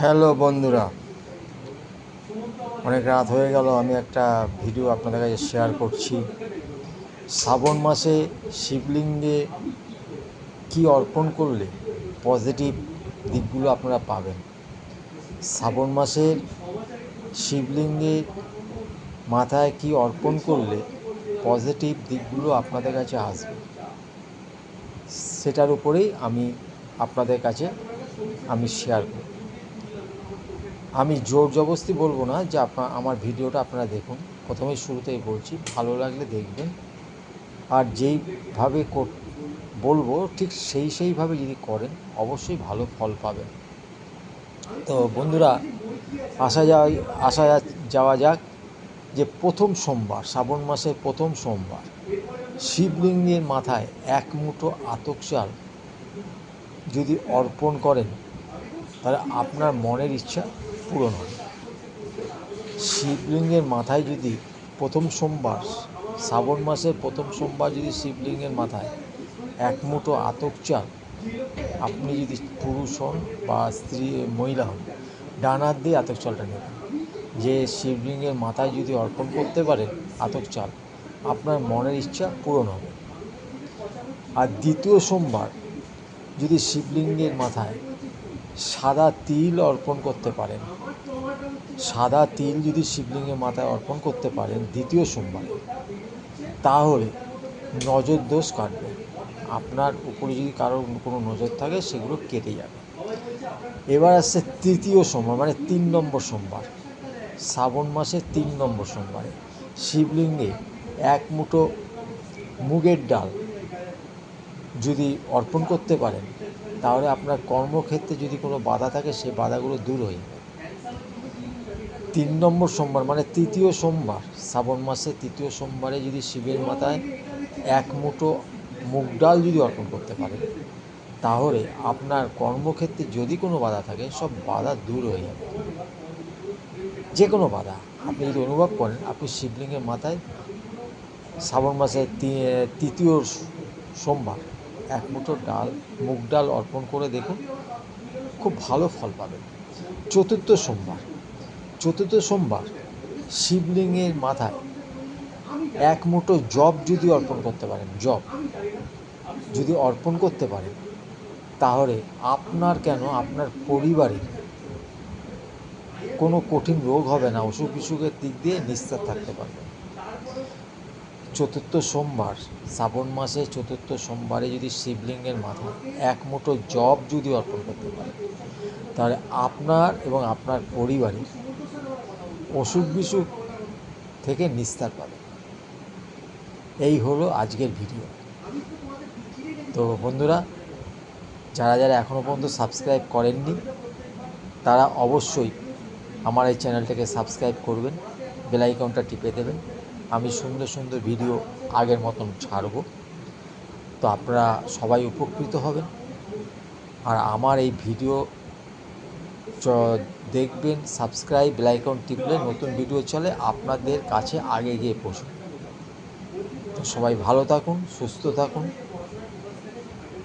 Hello বন্ধুরা। অনেক রাত হয়ে গেল, আমি একটা ভিডিও আপনাদের কাছে শেয়ার করছি। শ্রাবণ মাসে শিবলিঙ্গে কি অর্পণ করলে পজিটিভ দিকগুলো আপনারা পাবেন? শ্রাবণ মাসের শিবলিঙ্গে মাথায় কি অর্পণ করলে পজিটিভ দিকগুলো আপনাদের কাছে আসবে? সেটার উপরেই আমি আপনাদের কাছে আমি শেয়ার করব। আমি জোর জবস্তি বলব না যে আপনার আমার ভিডিওটা আপনারা দেখুন। প্রথমেই শুরুতেই বলছি, ভালো লাগলে দেখবেন। আর যেইভাবে বলব, ঠিক সেই সেইভাবে যদি করেন, অবশ্যই ভালো ফল পাবেন। তো বন্ধুরা, আসা যাওয়া আসা যাওয়া যাক যে প্রথম সোমবার, শ্রাবণ মাসের প্রথম সোমবার, শিবলিঙ্গের মাথায় এক মুঠো আতক চাল যদি অর্পণ করেন, তাহলে আপনার মনের ইচ্ছা পূরণ হয় শিবলিঙ্গের মাথায় যদি প্রথম সোমবার, শ্রাবণ মাসের প্রথম সোমবার যদি শিবলিঙ্গের মাথায় এক মুঠো আতক চাল, আপনি যদি পুরুষ হন বা স্ত্রী, মহিলা হন, ডান হাত দিয়ে আতক চালটা নেবেন। যে শিবলিঙ্গের মাথায় যদি অর্পণ করতে পারেন আতক চাল, আপনার মনের ইচ্ছা পূরণ হবে। আর দ্বিতীয় সোমবার যদি শিবলিঙ্গের মাথায় সাদা তিল অর্পণ করতে পারেন। সাদা তিল যদি শিবলিঙ্গের মাথায় অর্পণ করতে পারেন দ্বিতীয় সোমবারে, তাহলে নজর দোষ কাটবে। আপনার উপরে যদি কারোর কোনো নজর থাকে, সেগুলো কেটে যাবে। এবার আসছে তৃতীয় সোমবার মানে তিন নম্বর সোমবার। শ্রাবণ মাসের তিন নম্বর সোমবারে শিবলিঙ্গে এক মুঠো মুগের ডাল যদি অর্পণ করতে পারেন তাহলে আপনার কর্মক্ষেত্রে যদি কোনো বাধা থাকে, সেই বাধাগুলো দূর হয়ে যাবে। তিন নম্বর সোমবার মানে তৃতীয় সোমবার, শ্রাবণ মাসে তৃতীয় সোমবারে যদি শিবের মাথায় এক মুঠো মুগ ডাল যদি অর্পণ করতে পারেন, তাহলে আপনার কর্মক্ষেত্রে যদি কোনো বাধা থাকে, সব বাধা দূর হয়ে যাবে। যে কোনো বাধা, আপনি যদি অনুভব করেন, আপনি শিবলিঙ্গের মাথায়, শ্রাবণ মাসের তি- তৃতীয় সোমবার এক মুঠো ডাল, মুগ ডাল অর্পণ করে দেখুন, খুব ভালো ফল পাবেন। চতুর্থ সোমবার চতুর্থ সোমবার শিবলিঙ্গের মাথায় এক মুঠো জব যদি অর্পণ করতে পারেন জব যদি অর্পণ করতে পারেন, তাহলে আপনার কেন, আপনার পরিবারের কোনো কঠিন রোগ হবে না, অসুখ বিসুখের দিক দিয়ে নিস্তার থাকতে পারবে চতুর্থ সোমবার, শ্রাবণ মাসে চতুর্থ সোমবারে যদি শিবলিঙ্গের মাথায় এক মুঠো জব যদি অর্পণ করতে পারেন তাহলে আপনার এবং আপনার পরিবারের অসুখ বিসুখ থেকে নিস্তার পাবে। এই হলো আজকের ভিডিও। তো বন্ধুরা, যারা যারা এখনও পর্যন্ত সাবস্ক্রাইব করেননি, তারা অবশ্যই আমার এই চ্যানেলটাকে সাবস্ক্রাইব করবেন, বেল আইকনটা টিপে দেবেন। আমি সুন্দর সুন্দর ভিডিও আগের মতন ছাড়ব। তো আপনারা সবাই উপকৃত হবেন। আর আমার এই ভিডিও দেখবেন, সাবস্ক্রাইব, বেল আইকন টিপলে নতুন ভিডিও চলে, আপনাদের কাছে আগে গিয়ে পৌঁছ সবাই ভালো থাকুন, সুস্থ থাকুন।